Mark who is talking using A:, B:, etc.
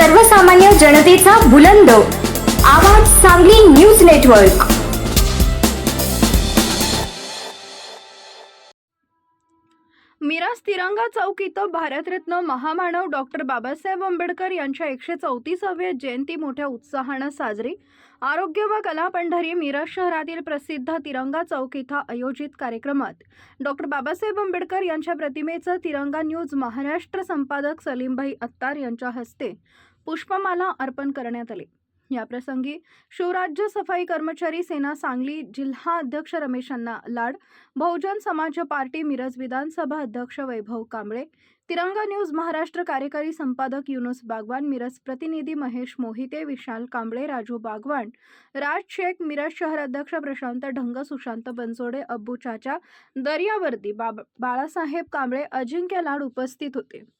A: सर्वसामान्य जनतेचा बुलंद. आवाज सांगली न्यूज नेटवर्क.
B: मिराज तिरंगा चौक इथं भारतरत्न महामानव डॉक्टर बाबासाहेब आंबेडकर यांच्या एकशे चौतीसाव्या जयंती मोठ्या उत्साहानं साजरी. आरोग्य व कला पंढरी मिरज शहरातील प्रसिद्ध तिरंगा चौक इथं आयोजित कार्यक्रमात डॉक्टर बाबासाहेब आंबेडकर यांच्या प्रतिमेचं तिरंगा न्यूज महाराष्ट्र संपादक सलीमभाई अत्तार यांच्या हस्ते पुष्पमाला अर्पण करण्यात आली. याप्रसंगी शिवराज्य सफाई कर्मचारी सेना सांगली जिल्हा अध्यक्ष रमेशांना लाड बहुजन समाज पार्टी मिरज विधानसभा अध्यक्ष वैभव कांबळे तिरंगा न्यूज महाराष्ट्र कार्यकारी संपादक युनुस बागवान मिरज प्रतिनिधी महेश मोहिते विशाल कांबळे राजू बागवान राज शेख मिरज शहर अध्यक्ष प्रशांत ढंग सुशांत बनसोडे अब्बू चाचा दर्यावर्दी बाब बाळासाहेब कांबळे अजिंक्य लाड उपस्थित होते.